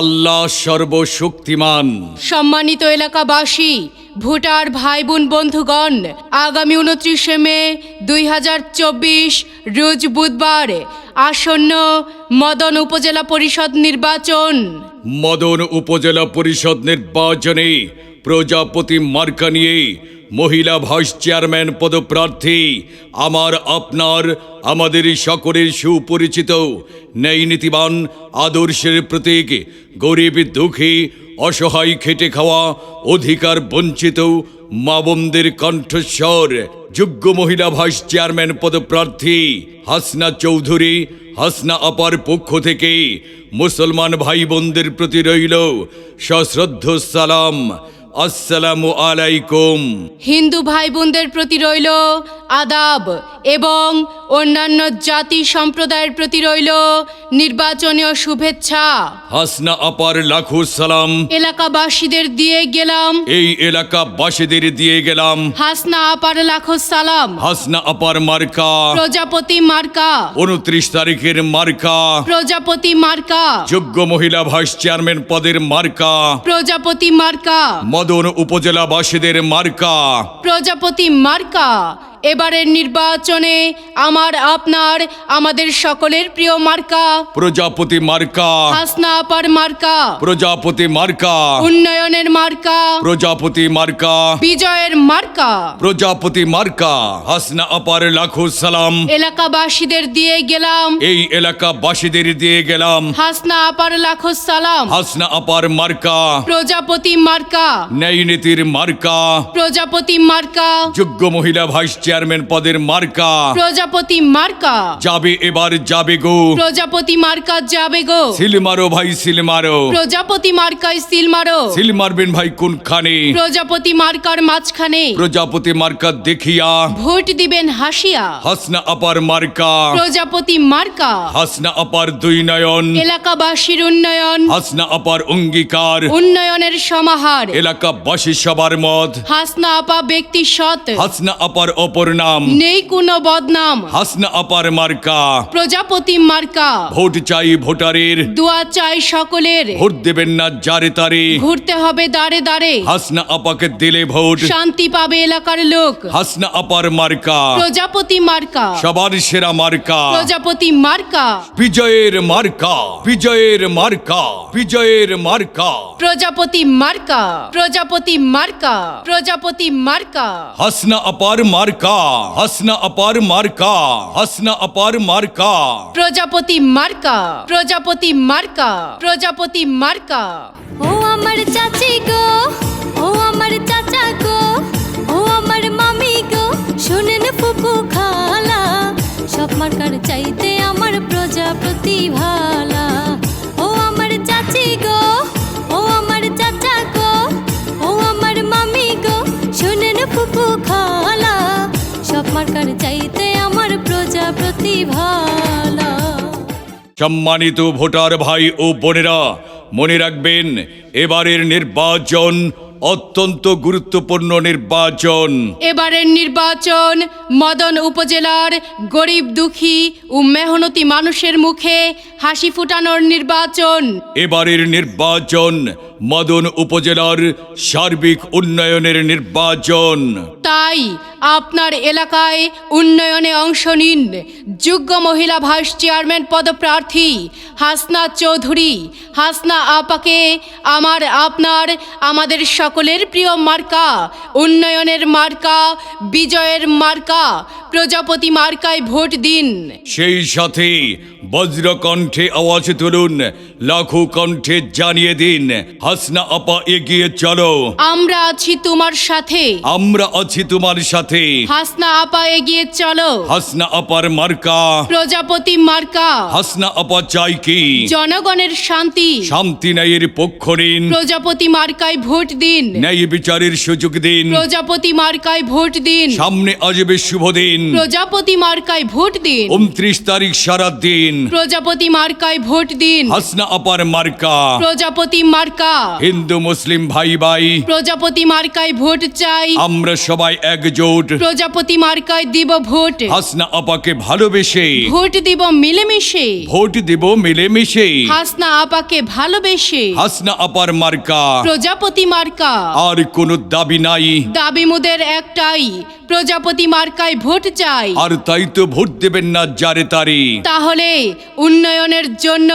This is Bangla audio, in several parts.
আল্লাহ সর্বশক্তিমান। সম্মানিত এলাকাবাসী ভোটার ভাই বোন বন্ধুগণ আগামী উনত্রিশে মে দুই হাজার চব্বিশ রোজ বুধবার আসন্ন মদন উপজেলা পরিষদ নির্বাচন। মদন উপজেলা পরিষদ নির্বাচনে প্রজাপতি মার্কা নিয়ে মহিলা ভাইস চেয়ারম্যান পদপ্রার্থী, আমার আপনার, আমাদের সকলের সুপরিচিত ন্যায় নীতিবান আদর্শের প্রতীক, গরিব দুঃখী, অসহায় খেটে খাওয়া, অধিকার বঞ্চিত মা বোনদের কণ্ঠস্বর, যোগ্য মহিলা ভাইস চেয়ারম্যান পদপ্রার্থী, হাসনা চৌধুরী, হাসনা আপার পক্ষ থেকে মুসলমান ভাই বোনদের প্রতি রইল সশ্রদ্ধ সালাম। আসসালামু আলাইকুম। হিন্দু ভাই বোনদের প্রতি রইল আদাব এবং অন্যান্য জাতি সম্প্রদায়ের প্রতি রইল নির্বাচনীয় শুভেচ্ছা। হাসনা আপার লাখো সালাম। এলাকাবাসীদের দিয়ে গেলাম। এই এলাকা বাসীদের দিয়ে গেলাম। হাসনা আপার লাখো সালাম। হাসনা আপার মার্কা। প্রজাপতি মার্কা। উনত্রিশ তারিখের মার্কা। প্রজাপতি মার্কা। যোগ্য মহিলা ভাইস চেয়ারম্যান পদের মার্কা। প্রজাপতি মার্কা। মদন উপজেলাবাসীদের মার্কা। প্রজাপতি মার্কা। এবারের নির্বাচনে আমার আপনার আমাদের সকলের প্রিয় মার্কা। প্রজাপতি মার্কা। হাসনা আপার মার্কা। প্রজাপতি মার্কা। উন্নয়নের মার্কা। প্রজাপতি মার্কা। বিজয়ের মার্কা। প্রজাপতি মার্কা। হাসনা আপার লাখো সালাম। এলাকাবাসীদের দিয়ে গেলাম। এই এলাকা বাসীদের দিয়ে গেলাম। হাসনা আপার লাখো সালাম। হাসনা আপার মার্কা। প্রজাপতি মার্কা। ন্যায় নীতির মার্কা। প্রজাপতি মার্কা। যোগ্য মহিলা ভাইস চেয়ারম্যান পদের মার্কা। প্রজাপতি মার্কা। যাবে এবার যাবে গো। প্রজাপতি মার্কা যাবে গো। সিল মারো ভাই সিল মারো। প্রজাপতি মার্কায় সিল মারো। সিল মারবেন ভাই কোনখানে? প্রজাপতি মার্কার মাঝখানে। প্রজাপতি মার্কা দেখিয়া। ভোট দিবেন হাসিয়া। হাসনা আপার মার্কা। প্রজাপতি মার্কা। হাসনা আপার দুই নয়ন। এলাকাবাসীর উন্নয়ন। হাসনা আপার অঙ্গীকার। উন্নয়নের সমাহার। এলাকাবাসী সবার মত। হাসনা আপা ব্যক্তি সৎ। হাসনা আপার অপর নাম নেই কোনো বদনাম। হাসনা আপার মার্কা। প্রজাপতি মার্কা। ভোট চাই ভোটারের। দোয়া চাই সকলের। ভোট দেবেন না যারে তারে। ঘুরতে হবে দাঁড়ে দাঁড়ে। হাসনা আপাকে দিলে ভোট। শান্তি পাবে এলাকার লোক। হাসনা আপার মার্কা। প্রজাপতি মার্কা। সবার সেরা মার্কা। প্রজাপতি মার্কা। বিজয়ের মার্কা। বিজয়ের মার্কা। বিজয়ের মার্কা। প্রজাপতি মার্কা। প্রজাপতি মার্কা। প্রজাপতি মার্কা। হাসনা আপার মার্কা। হাসনা আপার মার্কা হাসনা আপার মার্কা। প্রজাপতি মার্কা প্রজাপতি মার্কা প্রজাপতি মার্কা। ও আমার চাচি গো ও আমার চাচা গো ও আমার মামি গো শোনেন ফুপু খালা। সব মার্কার চাইতে আমার প্রজাপতি ভালা। ও আমার চাচি গো ও আমার চাচা গো ও আমার মামি গো শোনেন ফুপু খালা। সব মার্কার চাইতে আমার প্রজাপতি ভালা সম্মানিত ভোটার ভাই ও বোনেরা মনে রাখবেন এবারের নির্বাচন অত্যন্ত গুরুত্বপূর্ণ নির্বাচন। এবারের নির্বাচন মদন উপজেলার গরিব দুঃখী ও মেহনতি মানুষের মুখে হাসি ফুটানোর নির্বাচন। এবারের নির্বাচন মদন উপজেলার সার্বিক উন্নয়নের নির্বাচন। তাই আপনার এলাকায় উন্নয়নে অংশ নিন। যোগ্য মহিলা ভাইস চেয়ারম্যান পদপ্রার্থী হাসনা চৌধুরী। হাসনা আপাকে আমার, আপনার, আমাদের সকলের প্রিয় মার্কা, উন্নয়নের মার্কা, বিজয়ের মার্কা প্রজাপতি মার্কায় ভোট দিন। সেই সাথে বজ্র কণ্ঠে আওয়াজ তুলুন লাখো কণ্ঠে জানিয়ে দিন হাসনা আপা এগিয়ে চলো। আমরা আছি তোমার সাথে। আমরা আছি তোমার সাথে। হাসনা আপা এগিয়ে চলো। হাসনা আপার মার্কা। প্রজাপতি মার্কা। হাসনা আপা চাই কি? জনগণের শান্তি। শান্তি ন্যায়ের পক্ষ নিন প্রজাপতি মার্কায় ভোট দিন। ন্যায় বিচারের সুযোগ দিন। প্রজাপতি মার্কায় ভোট দিন। সামনে আসবে শুভ দিন। প্রজাপতি মার্কায় ভোট দিন। উনত্রিশ তারিখ সারা দিন। প্রজাপতি মার্কায় ভোট দিন। হাসনা আপার মার্কা। প্রজাপতি মার্কা। হিন্দু মুসলিম ভাই ভাই। প্রজাপতি মার্কায় ভোট চাই। আমরা সবাই একজোট। প্রজাপতি মার্কায় দিব ভোট। হাসনা আপাকে ভালোবেসে। ভোট দিব মিলেমিশে। ভোট দিব মিলেমিশে। হাসনা আপাকে ভালোবেসে। হাসনা আপার মার্কা। প্রজাপতি মার্কা। আর কোনো দাবি নাই। দাবি মুদের একটাই প্রজাপতি মার্কায় ভোট চাই। আর তাই তো ভোট দেবেন না যারে তারি। তাহলে উন্নয়নের জন্য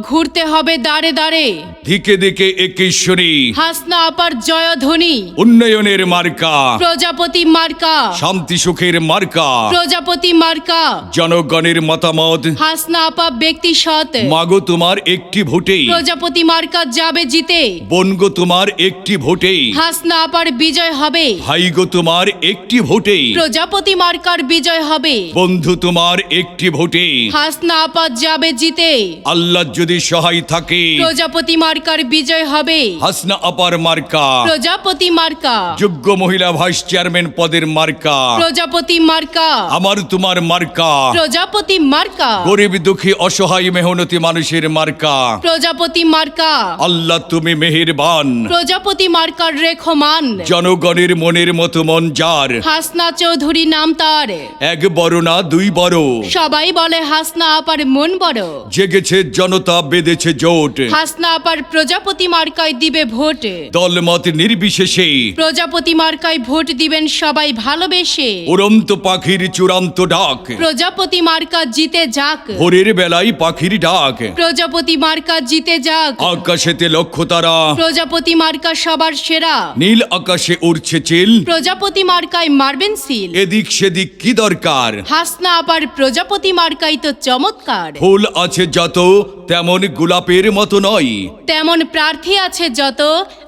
ঘুরতে হবে দাঁড়ে দাঁড়ে দিকে দিকে একেশ্বরী। হাসনা আপার জয়ধ্বনি। উন্নয়নের মার্কা। প্রজাপতি মার্কা। শান্তি সুখের মার্কা। প্রজাপতি মার্কা। জনগণের মতামত। হাসনা আপা ব্যক্তি সৎ। মাগো তোমার একটি ভোটে প্রজাপতি মার্কা যাবে জিতে। বনগো তোমার একটি ভোটে হাসনা আপার বিজয় হবে। ভাইগো তোমার একটি ভোটে প্রজাপতি মার্কার বিজয় হবে। বন্ধু তোমার একটি ভোটে হাসনা আপা যাবে জিতে। আল্লাহ যদি সহায় থাকে। প্রজাপতি মার্কার বিজয় হবে। হাসনা আপার মার্কা। প্রজাপতি মার্কা। যোগ্য মহিলা ভাইস চেয়ারম্যান পদের মার্কা। প্রজাপতি মার্কা। আমার তোমার মার্কা। প্রজাপতি মার্কা। গরিব দুঃখী অসহায় মেহনতি মানুষের মার্কা। প্রজাপতি মার্কা। আল্লাহ তুমি মেহেরবান। প্রজাপতি মার্কার রেখমান। জনগণের মনের মতো মন যার। হাসনা চৌধুরী নাম তার। এক বড় না দুই বড়? সবাই বলে হাসনা আপার মন বড়। জেগেছে জনতা বেঁধেছে জোট। হাসনা আপার প্রজাপতি মার্কায় দিবে ভোট। দলমত নির্বিশেষে। প্রজাপতি মার্কায় ভোট দিবেন সবাই ভালোবেসে। উড়ন্ত পাখির চূড়ান্ত ডাক। প্রজাপতি মার্কা জিতে যাক। ভোরের বেলায় পাখির ডাক। প্রজাপতি মার্কা জিতে যাক। আকাশেতে লক্ষ্য তারা। প্রজাপতি মার্কা সবার সেরা। নীল আকাশে উড়ছে চিল। প্রজাপতি মার্কায় মারবেন সিল। এদিক সেদিক কি দরকার? হাসনা আবার প্রজাপতি মার্কাই তো চমৎকার। ফুল আছে যত তেমন গোলাপের মতো নয়। তেমন প্রার্থী আছে যত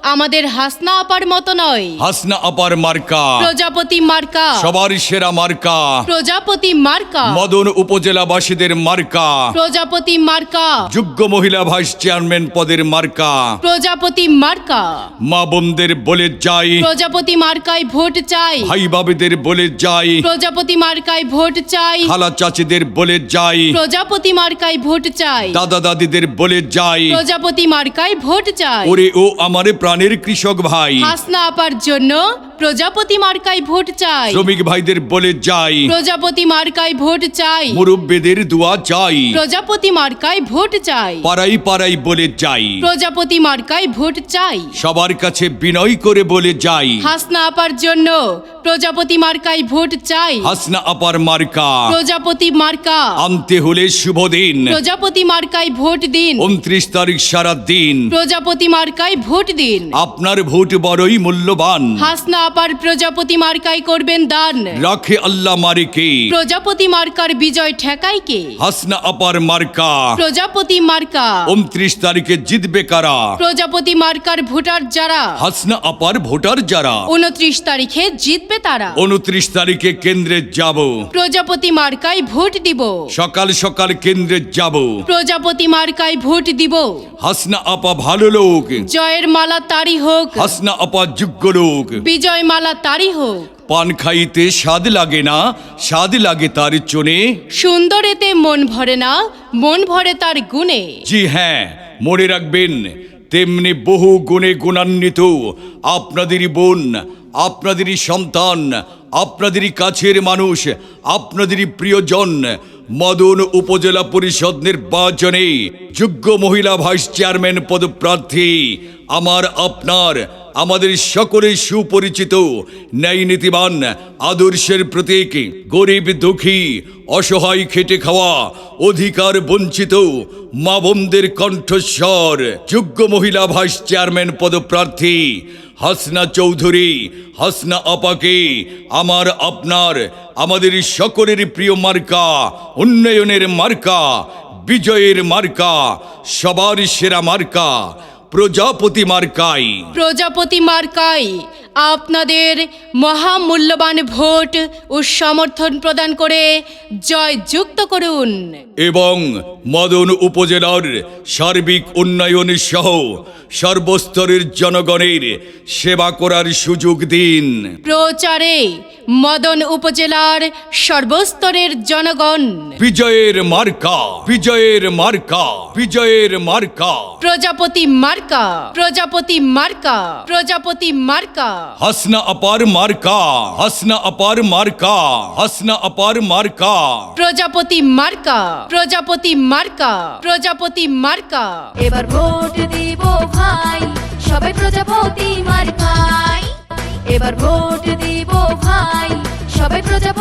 আমাদের হাসনা আপার মতো নয়। হাসনা আপার মার্কা। প্রজাপতি মার্কা। সবার সেরা মার্কা। প্রজাপতি মার্কা। মদন উপজেলাবাসীদের মার্কা। প্রজাপতি মার্কা। যোগ্য মহিলা ভাইস চেয়ারম্যান পদের মার্কা। প্রজাপতি মার্কা। মা বোনদের বলে যাই। প্রজাপতি মার্কায় ভোট চাই। ভাই বাবিদের বলে যাই। প্রজাপতি মার্কায় ভোট চাই। খালা চাচিদের বলে যাই। প্রজাপতি মার্কায় ভোট চাই। দাদা দাদিদের বলে যাই। প্রজাপতি মার্কায় ভোট চাই। ওরে ও আমার প্রাণের কৃষক ভাই। হাসনা আপার জন্য প্রজাপতি মার্কায় ভোট চাই। শ্রমিক ভাইদের বলে যাই। প্রজাপতি মার্কায় ভোট চাই। মুরব্বেদের দোয়া চাই প্রজাপতি মার্কায় ভোট চাই। পাড়াই পাড়াই বলে যাই। প্রজাপতি মার্কায় ভোট চাই। সবার কাছে বিনয় করে বলে যাই। হাসনা আপার জন্য প্রজাপতি মার্কায় ভোট চাই। হাসনা আপার মার্কা। প্রজাপতি মার্কা। আনতে হলে শুভ দিন। প্রজাপতি মার্কায় ভোট দিন। উনত্রিশ তারিখ সারা দিন। প্রজাপতি মার্কায় ভোট দিন। আপনার ভোট বড়ই মূল্যবান। হাসনা আপার প্রজাপতি মার্কায় করবেন দান। রাখে আল্লাহ মারিকে। প্রজাপতি মার্কার বিজয় ঠেকাই কে? হাসনা আপার মার্কা। প্রজাপতি মার্কা। উনত্রিশ তারিখে জিতবে কারা? প্রজাপতি মার্কার ভোটার যারা? হাসনা আপার ভোটার যারা? উনত্রিশ তারিখে জিতবে তারা। উনত্রিশ তারিখে কেন্দ্রে যাব। প্রজাপতি মার্কায় ভোট দিব। সকাল সকাল কেন্দ্রে যাব। প্রজাপতি মার্কায় ভোট দিব। হাসনা আপা ভালো লোক। জয়ের মালা তারি হোক। হাসনা আপা যোগ্য লোক। বিজয় মালা তারি হোক। পান খাইতে স্বাদ লাগে না স্বাদ লাগে তার চনে। সুন্দরেতে মন ভরে না মন ভরে তার গুণে। জি হ্যাঁ মনে রাখবেন তেমনি বহু গুণে গুণান্বিত আপনাদেরই বোন আপনাদেরই সন্তান আপনাদেরই কাছের মানুষ আপনাদেরই প্রিয়জন মদন উপজেলা পরিষদ নির্বাচনে যোগ্য মহিলা ভাইস চেয়ারম্যান পদপ্রার্থী আমার আপনার আমাদের সকলের সুপরিচিত ন্যায় নীতিবান আদর্শের প্রতীক, গরিব, দুঃখী, অসহায়, খেটে খাওয়া, অধিকার বঞ্চিত মা বোনদের কণ্ঠস্বর, যোগ্য মহিলা ভাইস চেয়ারম্যান পদপ্রার্থী, হাসনা চৌধুরী, হাসনা আপাকে, আমার আপনার, আমাদের সকলের প্রিয় মার্কা, উন্নয়নের মার্কা, বিজয়ের মার্কা, সবার সেরা মার্কা প্রজাপতি মার্কাই। প্রজাপতি মার্কায় আপনাদের মহামূল্যবান ভোট ও সমর্থন প্রদান করে জয়যুক্ত করুন। এবং মদন উপজেলার সার্বিক উন্নয়ন সহ সর্বস্তরের জনগণের সেবা করার সুযোগ দিন। প্রচারে মদন উপজেলার সর্বস্তরের জনগণ। বিজয়ের মার্কা বিজয়ের মার্কা বিজয়ের মার্কা। প্রজাপতি মার্কা প্রজাপতি মার্কা প্রজাপতি মার্কা। হাসনা অপর মার্কা হাসনা আপার মার্কা হাসনা আপার মার্কা। প্রজাপতি মার্কা প্রজাপতি মার্কা প্রজাপতি মার্কা। এবার ভোট দিব ভাই সবাই প্রজাপতি মার্কাই। এবার ভোট দিব ভাই সবাই প্রজাপতি